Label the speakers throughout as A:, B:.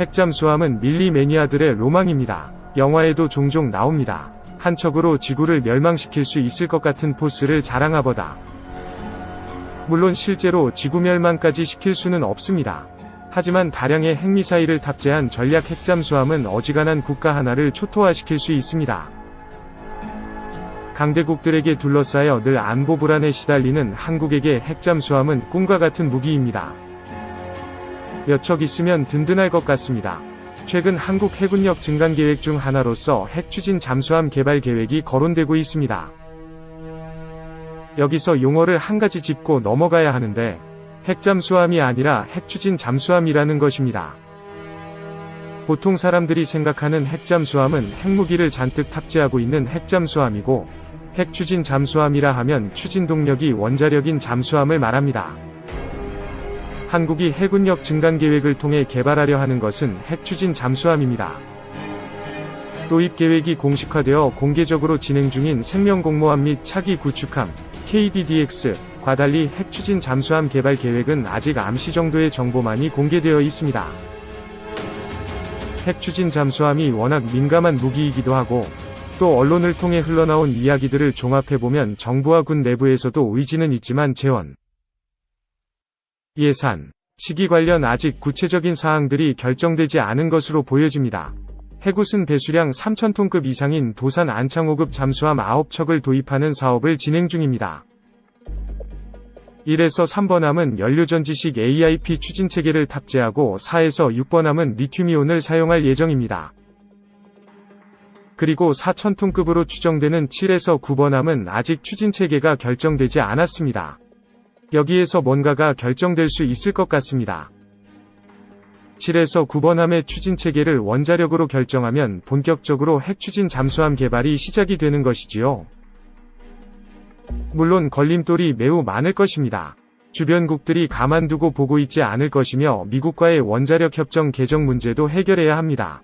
A: 핵잠수함은 밀리 매니아들의 로망입니다. 영화에도 종종 나옵니다. 한 척으로 지구를 멸망시킬 수 있을 것 같은 포스를 자랑하보다. 물론 실제로 지구 멸망까지 시킬 수는 없습니다. 하지만 다량의 핵미사일을 탑재한 전략 핵잠수함은 어지간한 국가 하나를 초토화시킬 수 있습니다. 강대국들에게 둘러싸여 늘 안보 불안에 시달리는 한국에게 핵잠수함은 꿈과 같은 무기입니다. 몇 척 있으면 든든할 것 같습니다. 최근 한국 해군력 증강 계획 중 하나로서 핵 추진 잠수함 개발 계획이 거론되고 있습니다. 여기서 용어를 한 가지 짚고 넘어가야 하는데 핵잠수함이 아니라 핵추진 잠수함이라는 것입니다. 보통 사람들이 생각하는 핵잠수함은 핵무기를 잔뜩 탑재하고 있는 핵잠수함이고 핵추진 잠수함이라 하면 추진 동력이 원자력인 잠수함을 말합니다. 한국이 해군력 증강 계획을 통해 개발하려 하는 것은 핵추진 잠수함입니다. 도입 계획이 공식화되어 공개적으로 진행 중인 생명공모함 및 차기 구축함 KDDX 과 달리 핵추진 잠수함 개발 계획은 아직 암시 정도의 정보만이 공개되어 있습니다. 핵추진 잠수함이 워낙 민감한 무기이기도 하고 또 언론을 통해 흘러나온 이야기들을 종합해보면 정부와 군 내부에서도 의지는 있지만 재원, 예산, 시기 관련 아직 구체적인 사항들이 결정되지 않은 것으로 보여집니다. 해굿은 배수량 3,000톤급 이상인 도산 안창호급 잠수함 9척을 도입하는 사업을 진행 중입니다. 1에서 3번함은 연료전지식 AIP 추진체계를 탑재하고 4에서 6번함은 리튬이온을 사용할 예정입니다. 그리고 4,000톤급으로 추정되는 7에서 9번함은 아직 추진체계가 결정되지 않았습니다. 여기에서 뭔가가 결정될 수 있을 것 같습니다. 7에서 9번함의 추진 체계를 원자력으로 결정하면 본격적으로 핵 추진 잠수함 개발이 시작이 되는 것이지요. 물론 걸림돌이 매우 많을 것입니다. 주변국들이 가만두고 보고 있지 않을 것이며 미국과의 원자력 협정 개정 문제도 해결해야 합니다.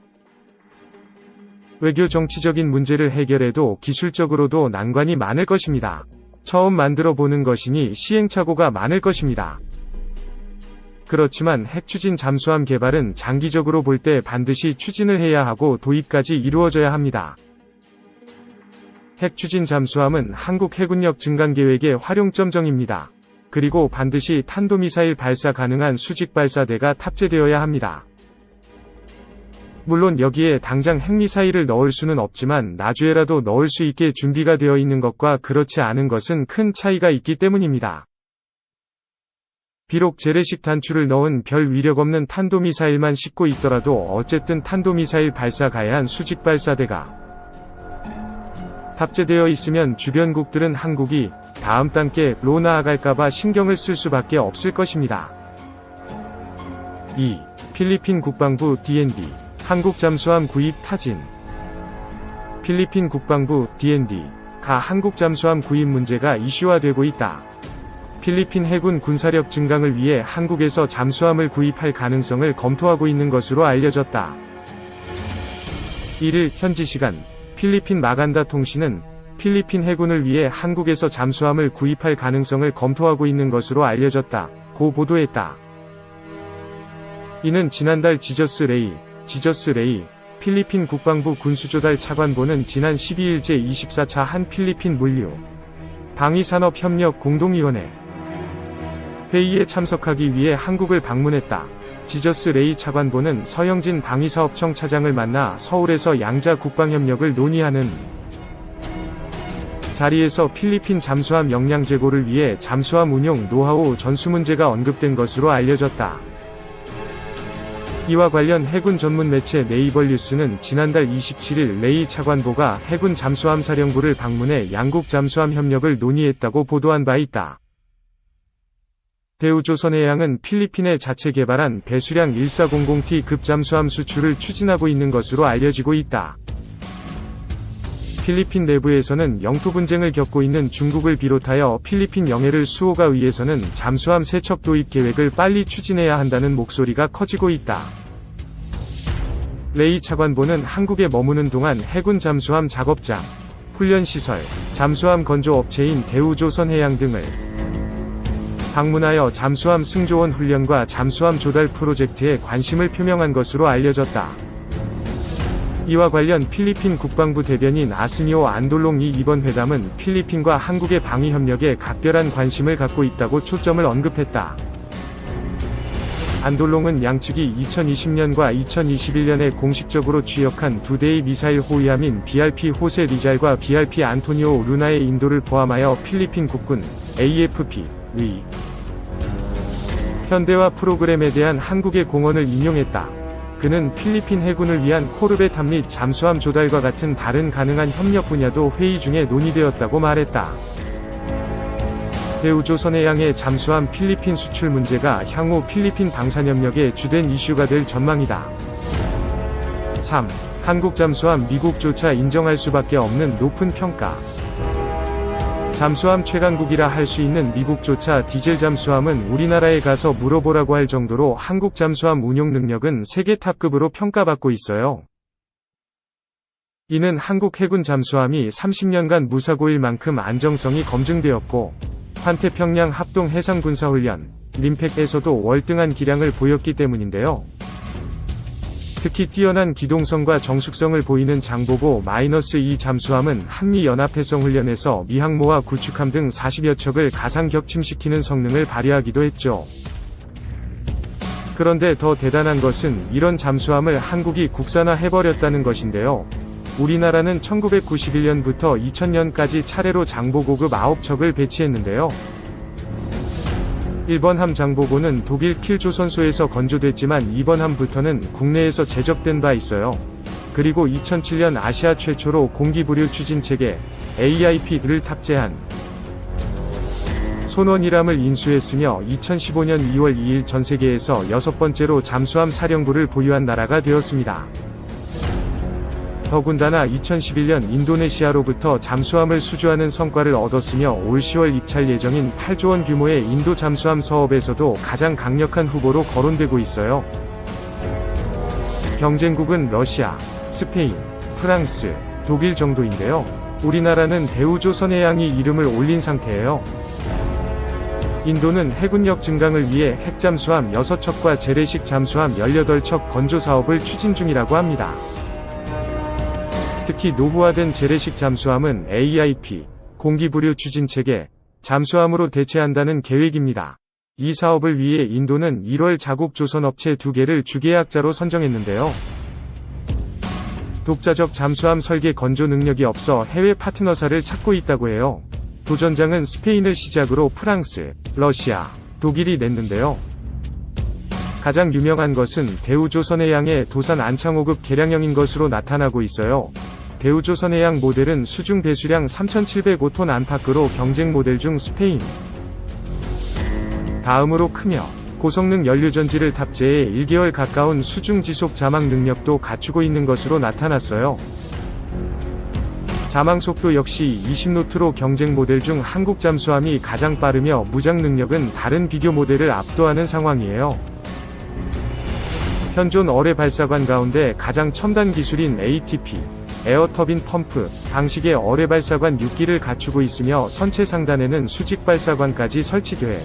A: 외교 정치적인 문제를 해결해도 기술적으로도 난관이 많을 것입니다. 처음 만들어 보는 것이니 시행착오가 많을 것입니다. 그렇지만 핵추진 잠수함 개발은 장기적으로 볼 때 반드시 추진을 해야 하고 도입까지 이루어져야 합니다. 핵추진 잠수함은 한국 해군력 증강 계획의 활용점 정입니다. 그리고 반드시 탄도미사일 발사 가능한 수직 발사대가 탑재되어야 합니다. 물론 여기에 당장 핵미사일을 넣을 수는 없지만 나중에라도 넣을 수 있게 준비가 되어 있는 것과 그렇지 않은 것은 큰 차이가 있기 때문입니다. 비록 재래식 단추를 넣은 별 위력 없는 탄도미사일만 싣고 있더라도 어쨌든 탄도미사일 발사 가해한 수직 발사대가 탑재되어 있으면 주변국들은 한국이 다음 단계로 나아갈까봐 신경을 쓸 수밖에 없을 것입니다. 2. 필리핀 국방부 D&D 한국 잠수함 구입 타진 필리핀 국방부 D&D가 한국 잠수함 구입 문제가 이슈화되고 있다. 필리핀 해군 군사력 증강을 위해 한국에서 잠수함을 구입할 가능성을 검토하고 있는 것으로 알려졌다. 1일 현지 시간 필리핀 마간다 통신은 필리핀 해군을 위해 한국에서 잠수함을 구입할 가능성을 검토하고 있는 것으로 알려졌다. 고 보도했다. 이는 지난달 지저스 레이, 지저스 레이, 필리핀 국방부 군수조달 차관보는 지난 12일 제24차 한 필리핀 물류 방위산업협력 공동위원회 회의에 참석하기 위해 한국을 방문했다. 지저스 레이 차관보는 서영진 방위사업청 차장을 만나 서울에서 양자 국방협력을 논의하는 자리에서 필리핀 잠수함 역량 제고를 위해 잠수함 운용 노하우 전수 문제가 언급된 것으로 알려졌다. 이와 관련 해군 전문 매체 네이버 뉴스는 지난달 27일 레이 차관보가 해군 잠수함 사령부를 방문해 양국 잠수함 협력을 논의했다고 보도한 바 있다. 대우조선해양은 필리핀에 자체 개발한 배수량 1400T급 잠수함 수출을 추진하고 있는 것으로 알려지고 있다. 필리핀 내부에서는 영토 분쟁을 겪고 있는 중국을 비롯하여 필리핀 영해를 수호가 위해서는 잠수함 세척 도입 계획을 빨리 추진해야 한다는 목소리가 커지고 있다. 레이 차관보는 한국에 머무는 동안 해군 잠수함 작업장, 훈련시설, 잠수함 건조 업체인 대우조선해양 등을 방문하여 잠수함 승조원 훈련과 잠수함 조달 프로젝트에 관심을 표명한 것으로 알려졌다. 이와 관련 필리핀 국방부 대변인 아스미오 안돌롱이 이번 회담은 필리핀과 한국의 방위 협력에 각별한 관심을 갖고 있다고 초점을 언급했다. 안돌롱은 양측이 2020년과 2021년에 공식적으로 취역한 두 대의 미사일 호위함인 BRP 호세 리잘과 BRP 안토니오 루나의 인도를 포함하여 필리핀 국군 AFP의 현대화 프로그램에 대한 한국의 공헌을 인용했다. 그는 필리핀 해군을 위한 코르벳함 및 잠수함 조달과 같은 다른 가능한 협력 분야도 회의 중에 논의되었다고 말했다. 대우조선해 양의 잠수함 필리핀 수출 문제가 향후 필리핀 방산협력의 주된 이슈가 될 전망이다. 3. 한국 잠수함 미국조차 인정할 수밖에 없는 높은 평가. 잠수함 최강국이라 할 수 있는 미국조차 디젤 잠수함은 우리나라에 가서 물어보라고 할 정도로 한국 잠수함 운용 능력은 세계 탑급으로 평가받고 있어요. 이는 한국 해군 잠수함이 30년간 무사고일 만큼 안정성이 검증되었고, 환태평양 합동 해상군사훈련, 림팩에서도 월등한 기량을 보였기 때문인데요. 특히 뛰어난 기동성과 정숙성을 보이는 장보고 -2 잠수함은 한미연합해성훈련에서 미항모와 구축함 등 40여 척을 가상 격침시키는 성능을 발휘하기도 했죠. 그런데 더 대단한 것은 이런 잠수함을 한국이 국산화해버렸다는 것인데요. 우리나라는 1991년부터 2000년까지 차례로 장보고급 9척을 배치했는데요. 1번 함 장보고는 독일 킬조선소에서 건조됐지만 2번 함부터는 국내에서 제작된 바 있어요. 그리고 2007년 아시아 최초로 공기부류 추진체계 AIP를 탑재한 손원이람을 인수했으며 2015년 2월 2일 전 세계에서 여섯 번째로 잠수함 사령부를 보유한 나라가 되었습니다. 더군다나 2011년 인도네시아로부터 잠수함을 수주하는 성과를 얻었으며 올 10월 입찰 예정인 8조 원 규모의 인도 잠수함 사업에서도 가장 강력한 후보로 거론되고 있어요. 경쟁국은 러시아, 스페인, 프랑스, 독일 정도인데요. 우리나라는 대우조선해양이 이름을 올린 상태예요. 인도는 해군력 증강을 위해 핵잠수함 6척과 재래식 잠수함 18척 건조 사업을 추진 중이라고 합니다. 특히 노후화된 재래식 잠수함은 AIP, 공기부류 추진체계, 잠수함으로 대체한다는 계획입니다. 이 사업을 위해 인도는 1월 자국 조선 업체 두 개를 주계약자로 선정했는데요. 독자적 잠수함 설계 건조 능력이 없어 해외 파트너사를 찾고 있다고 해요. 도전장은 스페인을 시작으로 프랑스, 러시아, 독일이 냈는데요. 가장 유명한 것은 대우조선해양의 도산 안창호급 개량형인 것으로 나타나고 있어요. 대우조선해양 모델은 수중 배수량 3,705톤 안팎으로 경쟁 모델 중 스페인 다음으로 크며 고성능 연료전지를 탑재해 1개월 가까운 수중 지속 자망 능력도 갖추고 있는 것으로 나타났어요. 자망 속도 역시 20노트로 경쟁 모델 중 한국 잠수함이 가장 빠르며 무장 능력은 다른 비교 모델을 압도하는 상황이에요. 현존 어뢰 발사관 가운데 가장 첨단 기술인 ATP, 에어터빈 펌프, 방식의 어뢰 발사관 6기를 갖추고 있으며 선체 상단에는 수직 발사관까지 설치돼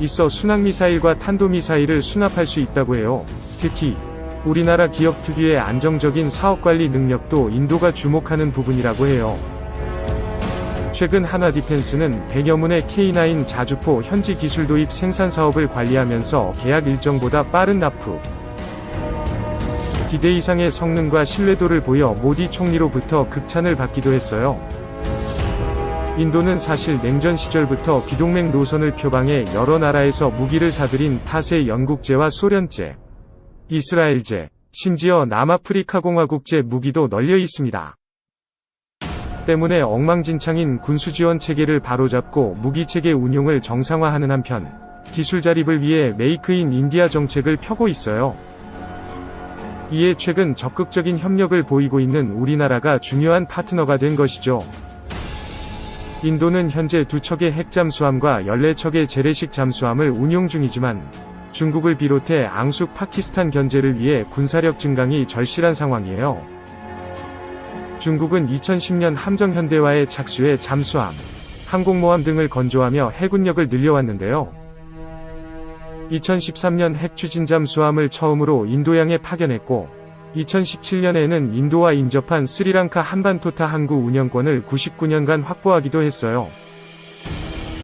A: 있어 순항미사일과 탄도미사일을 수납할 수 있다고 해요. 특히 우리나라 기업 특유의 안정적인 사업관리 능력도 인도가 주목하는 부분이라고 해요. 최근 하나디펜스는 100여 문의 K9 자주포 현지 기술 도입 생산 사업을 관리하면서 계약 일정보다 빠른 납품, 기대 이상의 성능과 신뢰도를 보여 모디 총리로부터 극찬을 받기도 했어요. 인도는 사실 냉전 시절부터 비동맹 노선을 표방해 여러 나라에서 무기를 사들인 탓에 영국제와 소련제, 이스라엘제, 심지어 남아프리카 공화국제 무기도 널려 있습니다. 때문에 엉망진창인 군수지원 체계를 바로잡고 무기체계 운용을 정상화하는 한편 기술 자립을 위해 메이크 인 인디아 정책을 펴고 있어요. 이에 최근 적극적인 협력을 보이고 있는 우리나라가 중요한 파트너가 된 것이죠. 인도는 현재 두 척의 핵 잠수함과 14척의 재래식 잠수함을 운용 중이지만 중국을 비롯해 앙숙 파키스탄 견제를 위해 군사력 증강이 절실한 상황이에요. 중국은 2010년 함정 현대화에 착수해 잠수함, 항공모함 등을 건조하며 해군력을 늘려왔는데요. 2013년 핵 추진 잠 수함을 처음으로 인도양에 파견했고 2017년에는 인도와 인접한 스리랑카 한반토타 항구 운영권을 99년간 확보하기도 했어요.